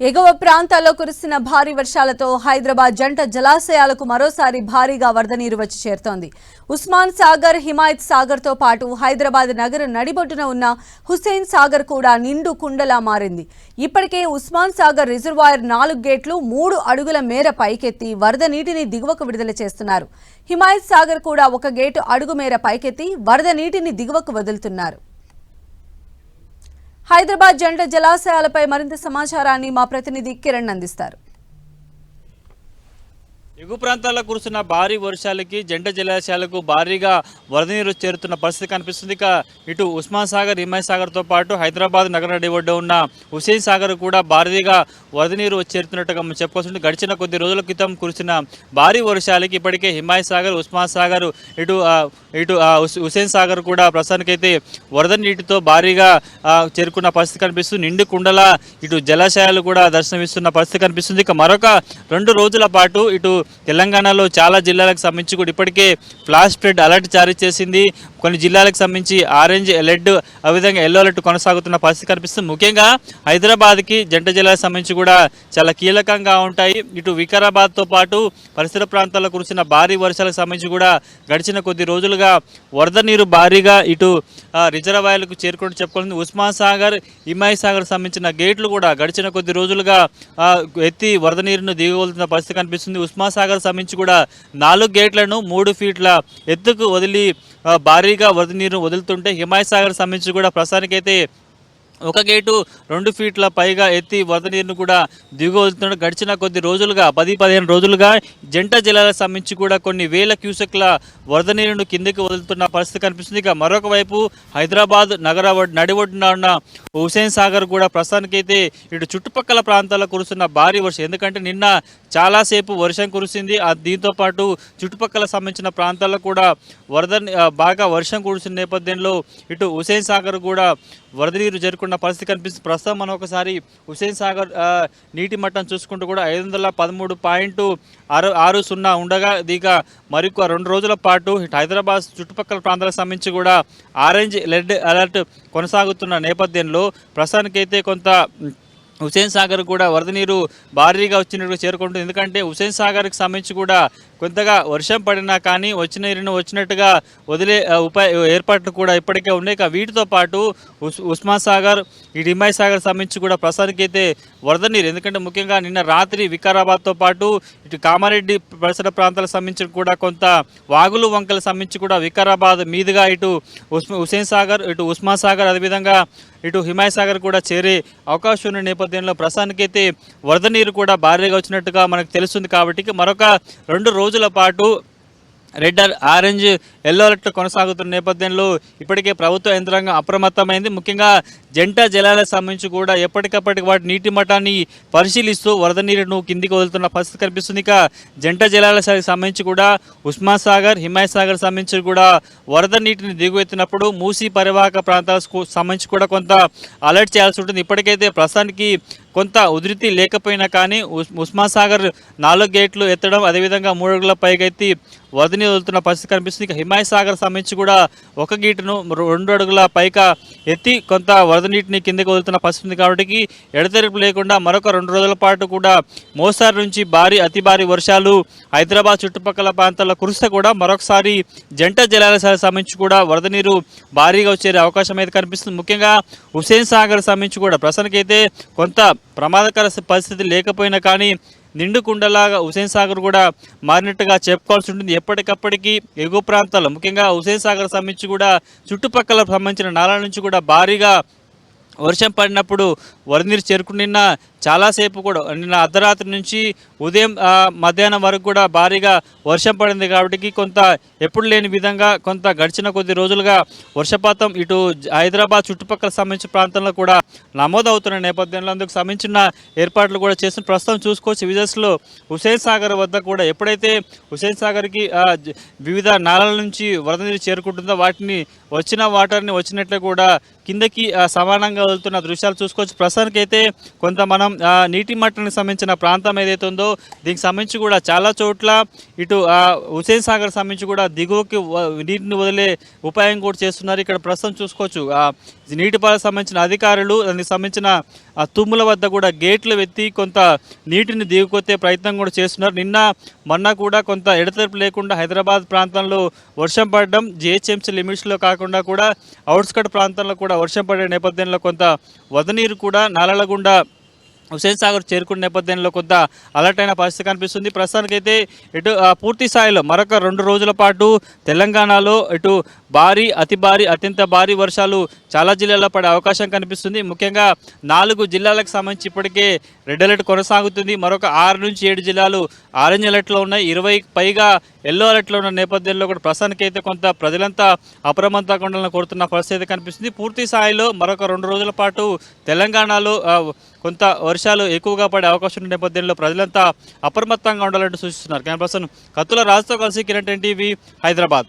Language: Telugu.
ఎగువ ప్రాంతాల్లో కురుస్తున్న భారీ వర్షాలతో హైదరాబాద్ జంట జలాశయాలకు మరోసారి భారీగా వరద నీరు వచ్చి చేరుతోంది. ఉస్మాన్ సాగర్ హిమాయత్ సాగర్తో పాటు హైదరాబాద్ నగర నడిబొడ్డున ఉన్న హుస్సేన్ సాగర్ కూడా నిండు కుండలా మారింది. ఇప్పటికే ఉస్మాన్ సాగర్ రిజర్వాయర్ నాలుగు గేట్లు మూడు అడుగుల మేర పైకెత్తి వరద నీటిని దిగువకు విడుదల చేస్తున్నారు. హిమాయత్ సాగర్ కూడా ఒక గేటు అడుగు మేర పైకెత్తి వరద నీటిని దిగువకు వదులుతున్నారు. హైదరాబాద్ జంట జలాశయాలపై మరింత సమాచారాన్ని మా ప్రతినిధి కిరణ్ అందిస్తారు. ఎగువ ప్రాంతాల్లో కురుస్తున్న భారీ వర్షాలకి జంట జలాశయాలకు భారీగా వరద నీరు చేరుతున్న పరిస్థితి కనిపిస్తుంది. ఇక ఇటు ఉస్మాన్ సాగర్ హిమాయ్ సాగర్తో పాటు హైదరాబాద్ నగర ఒడ్డ ఉన్న హుసేన్ సాగర్ కూడా భారీగా వరద నీరు చేరుతున్నట్టుగా మనం చెప్పుకోవచ్చు గడిచిన కొద్ది రోజుల క్రితం కురిసిన భారీ వర్షాలకి ఇప్పటికే హిమాయ్ సాగర్ ఉస్మాన్ సాగర్ ఇటు ఇటు హుసేన్ సాగర్ కూడా ప్రస్తుతానికైతే వరద నీటితో భారీగా చేరుకున్న పరిస్థితి కనిపిస్తుంది. నిండు కుండల ఇటు జలాశయాలు కూడా దర్శనమిస్తున్న పరిస్థితి కనిపిస్తుంది. ఇక మరొక రెండు రోజుల పాటు ఇటు తెలంగాణలో చాలా జిల్లాలకు సంబంధించి కూడా ఇప్పటికే ఫ్లాష్ ఫ్లడ్ అలర్ట్ జారీ చేసింది. కొన్ని జిల్లాలకు సంబంధించి ఆరెంజ్ రెడ్ ఆ విధంగా ఎల్లో అలర్ట్ కొనసాగుతున్న పరిస్థితి కనిపిస్తుంది. ముఖ్యంగా హైదరాబాద్కి జంట జిల్లాలకు సంబంధించి కూడా చాలా కీలకంగా ఉంటాయి. ఇటు వికారాబాద్తో పాటు పరిసర ప్రాంతాల్లో కురిసిన భారీ వర్షాలకు సంబంధించి కూడా గడిచిన కొద్ది రోజులుగా వరద నీరు భారీగా ఇటు రిజర్వాయర్లకు చేరుకుంటూ చెప్పుకోవాలి ఉస్మాన్ సాగర్ ఇమాయి సాగర్ సంబంధించిన గేట్లు కూడా గడిచిన కొద్ది రోజులుగా ఎత్తి వరద నీరును దిగవలుతున్న పరిస్థితి కనిపిస్తుంది. ఉస్మాన్ సాగర్ సంబంధించి కూడా నాలుగు గేట్లను మూడు ఫీట్ల ఎత్తుకు వదిలి భారీగా వరద నీరు వదులుతుంటే హిమాయసాగర్ సాగర్ సంబంధించి కూడా ప్రస్తుతానికైతే ఒక గేటు రెండు ఫీట్ల పైగా ఎత్తి వరద నీరును కూడా దిగువదులుతున్న గడిచిన కొద్ది రోజులుగా పది పదిహేను రోజులుగా జంట జిల్లాలకు సంబంధించి కూడా కొన్ని వేల క్యూసెక్ల వరద నీరును కిందికి వదులుతున్న పరిస్థితి కనిపిస్తుంది. ఇక మరొక వైపు హైదరాబాద్ నగర నడివడ్డున నడి ఉన్న హుసేన్ సాగర్ కూడా ప్రస్తుతానికైతే ఇటు చుట్టుపక్కల ప్రాంతాల్లో కురుస్తున్న భారీ వర్షం. ఎందుకంటే నిన్న చాలాసేపు వర్షం కురిసింది. దీంతో పాటు చుట్టుపక్కల సంబంధించిన ప్రాంతాల్లో కూడా వరద బాగా వర్షం కురిసిన నేపథ్యంలో ఇటు హుసేన్ సాగర్ కూడా వరద నీరు చేరుకున్న పరిస్థితి కనిపిస్తుంది. ప్రస్తుతం మనం ఒకసారి హుసేన్ సాగర్ నీటి మట్టం చూసుకుంటూ కూడా ఐదు వందల పదమూడు పాయింట్ ఆరు ఆరు సున్నా ఉండగా దిగా మరొక రెండు రోజుల పాటు హైదరాబాద్ చుట్టుపక్కల ప్రాంతాలకు సంబంధించి కూడా ఆరెంజ్ రెడ్ అలర్ట్ కొనసాగుతున్న నేపథ్యంలో ప్రస్తుతానికైతే కొంత హుసేన్ సాగర్ కూడా వరద నీరు భారీగా వచ్చినట్టు చేరుకుంటుంది. ఎందుకంటే హుసేన్ సాగర్కి సంబంధించి కూడా కొంతగా వర్షం పడినా కానీ వచ్చిన నీరును వచ్చినట్టుగా వదిలే ఉపాయ ఏర్పాట్లు కూడా ఇప్పటికే ఉన్నాయి. వీటితో పాటు ఉస్ ఉస్మాన్ సాగర్ ఈ హిమాయ్ సాగర్ సంబంధించి కూడా ప్రస్తుతానికైతే వరద నీరు. ఎందుకంటే ముఖ్యంగా నిన్న రాత్రి వికారాబాద్తో పాటు ఇటు కామారెడ్డి పరిసర ప్రాంతాలకు సంబంధించి కూడా కొంత వాగులు వంకలకు సంబంధించి కూడా వికారాబాద్ మీదుగా ఇటు హుసేన్ సాగర్ ఇటు ఉస్మాన్ సాగర్ అదేవిధంగా ఇటు హిమాయ్ సాగర్ కూడా చేరే అవకాశం ఉన్న నేపథ్యంలో ప్రస్తుతానికైతే వరద నీరు కూడా భారీగా వచ్చినట్టుగా మనకు తెలుస్తుంది. కాబట్టి మరొక రెండు రోజులు పాటు red or- orange yellow alert కొనసాగుతున్న నేపథ్యంలో ఇప్పటికే ప్రభుత్వ యంత్రాంగం అప్రమత్తమైంది. ముఖ్యంగా జంట జలాలకు సంబంధించి కూడా ఎప్పటికప్పటికి వాటి నీటి మఠాన్ని పరిశీలిస్తూ వరద నీరును కిందికి వదులుతున్న పరిస్థితి కనిపిస్తుంది. ఇక జంట జలాలకు సంబంధించి కూడా ఉస్మాన్ సాగర్ హిమాయ సాగర్ సంబంధించి కూడా వరద నీటిని దిగువెత్తినప్పుడు మూసీ పరివాహక ప్రాంతాలకు సంబంధించి కూడా కొంత అలర్ట్ చేయాల్సి ఉంటుంది. ఇప్పటికైతే ప్రస్తుతానికి కొంత ఉధృతి లేకపోయినా కానీ ఉస్- ఉస్మాన్ సాగర్ నాలుగు గేట్లు ఎత్తడం అదేవిధంగా మూడు అడుగుల పైకెత్తి వరద నీరు వదులుతున్న పరిస్థితి కనిపిస్తుంది. ఇక హిమాయసాగర్ సంబంధించి కూడా ఒక గీటును రెండు అడుగుల పైగా ఎత్తి కొంత వరద నీటిని కిందకి వదులుతున్న పరిస్థితి ఉంది. కాబట్టి ఎడతెరిపి లేకుండా మరొక రెండు రోజుల పాటు కూడా మోసారి నుంచి భారీ అతి భారీ వర్షాలు హైదరాబాద్ చుట్టుపక్కల ప్రాంతాల్లో కురిస్తే కూడా మరొకసారి జంట జలాలకు సంబంధించి కూడా వరద నీరు భారీగా వచ్చే అవకాశం అయితే కనిపిస్తుంది. ముఖ్యంగా హుసేన్ సాగర్ సంబంధించి కూడా ప్రస్తుతానికైతే కొంత ప్రమాదకర పరిస్థితి లేకపోయినా కానీ నిండు కుండలాగా హుసేన్ సాగర్ కూడా మారినట్టుగా చెప్పుకోవాల్సి ఉంటుంది. ఎప్పటికప్పటికి ఎగువ ప్రాంతాల్లో ముఖ్యంగా హుసేన్ సాగర్ సంబంధించి కూడా చుట్టుపక్కల సంబంధించిన నాల నుంచి కూడా భారీగా వర్షం పడినప్పుడు వరద నీరు చేరుకుని నిన్న చాలాసేపు కూడా నిన్న అర్ధరాత్రి నుంచి ఉదయం మధ్యాహ్నం వరకు కూడా భారీగా వర్షం పడింది కాబట్టి కొంత ఎప్పుడు లేని విధంగా కొంత గడిచిన కొద్ది రోజులుగా వర్షపాతం ఇటు హైదరాబాద్ చుట్టుపక్కల సంబంధించిన ప్రాంతంలో కూడా నమోదవుతున్న నేపథ్యంలో అందుకు సంబంధించిన ఏర్పాట్లు కూడా చేస్తున్న ప్రస్తుతం చూసుకోవచ్చు. విజయస్లో హుసేన్ సాగర్ వద్ద కూడా ఎప్పుడైతే హుసేన్ సాగర్కి వివిధ నాలల నుంచి వరద నీరు చేరుకుంటుందో వాటిని వచ్చిన వాటర్ని వచ్చినట్లు కూడా కిందకి సమానంగా వేగంగా వెళ్తున్న దృశ్యాలు చూసుకోవచ్చు. ప్రస్తుతానికి అయితే కొంత మనం ఆ, నీటి మట్టానికి సంబంధించిన ప్రాంతం ఏదైతే ఉందో దీనికి సంబంధించి కూడా చాలా చోట్ల ఇటు ఆ, హుసేన్ సాగర్ సంబంధించి కూడా దిగువకి నీటిని వదిలే ఉపాయం కూడా చేస్తున్నారు. ఇక్కడ ప్రస్తుతం చూసుకోవచ్చు. ఆ, సంబంధించిన అధికారులు దానికి సంబంధించిన ఆ తుమ్ముల వద్ద కూడా గేట్లు వెత్తి కొంత నీటిని దిగుకొత్తే ప్రయత్నం కూడా చేస్తున్నారు. నిన్న మొన్న కూడా కొంత ఎడతెరపు లేకుండా హైదరాబాద్ ప్రాంతంలో వర్షం పడడం జిహెచ్ఎంసీ లిమిట్స్లో కాకుండా కూడా అవుట్స్కట్ ప్రాంతంలో కూడా వర్షం పడే నేపథ్యంలో కొంత వదనీరు కూడా నాలల గుండా హుసేన్ సాగర్ చేరుకున్న నేపథ్యంలో కొంత అలర్ట్ అయిన పరిస్థితి కనిపిస్తుంది. ప్రస్తుతానికైతే ఇటు ఆ, పూర్తి స్థాయిలో మరొక రెండు రోజుల పాటు తెలంగాణలో ఇటు భారీ అతి భారీ అత్యంత భారీ వర్షాలు చాలా జిల్లాల్లో పడే అవకాశం కనిపిస్తుంది. ముఖ్యంగా నాలుగు జిల్లాలకు సంబంధించి ఇప్పటికే రెడ్ అలర్ట్ కొనసాగుతుంది. మరొక ఆరు నుంచి ఏడు జిల్లాలు ఆరెంజ్ అలర్ట్లో ఉన్నాయి. ఇరవై పైగా ఎల్లో అలర్ట్లో ఉన్న నేపథ్యంలో కూడా ప్రస్తుతానికైతే కొంత ప్రజలంతా అప్రమత్తంగా ఉండాలని కోరుతున్న పరిస్థితి కనిపిస్తుంది. పూర్తి స్థాయిలో మరొక రెండు రోజుల పాటు తెలంగాణలో కొంత వర్షాలు ఎక్కువగా పడే అవకాశం ఉన్న నేపథ్యంలో ప్రజలంతా అప్రమత్తంగా ఉండాలంటూ సూచిస్తున్నారు. కెమెరా పర్సన్ కత్తుల రాజుతో కలిసి కిరణ్ టీవీ హైదరాబాద్.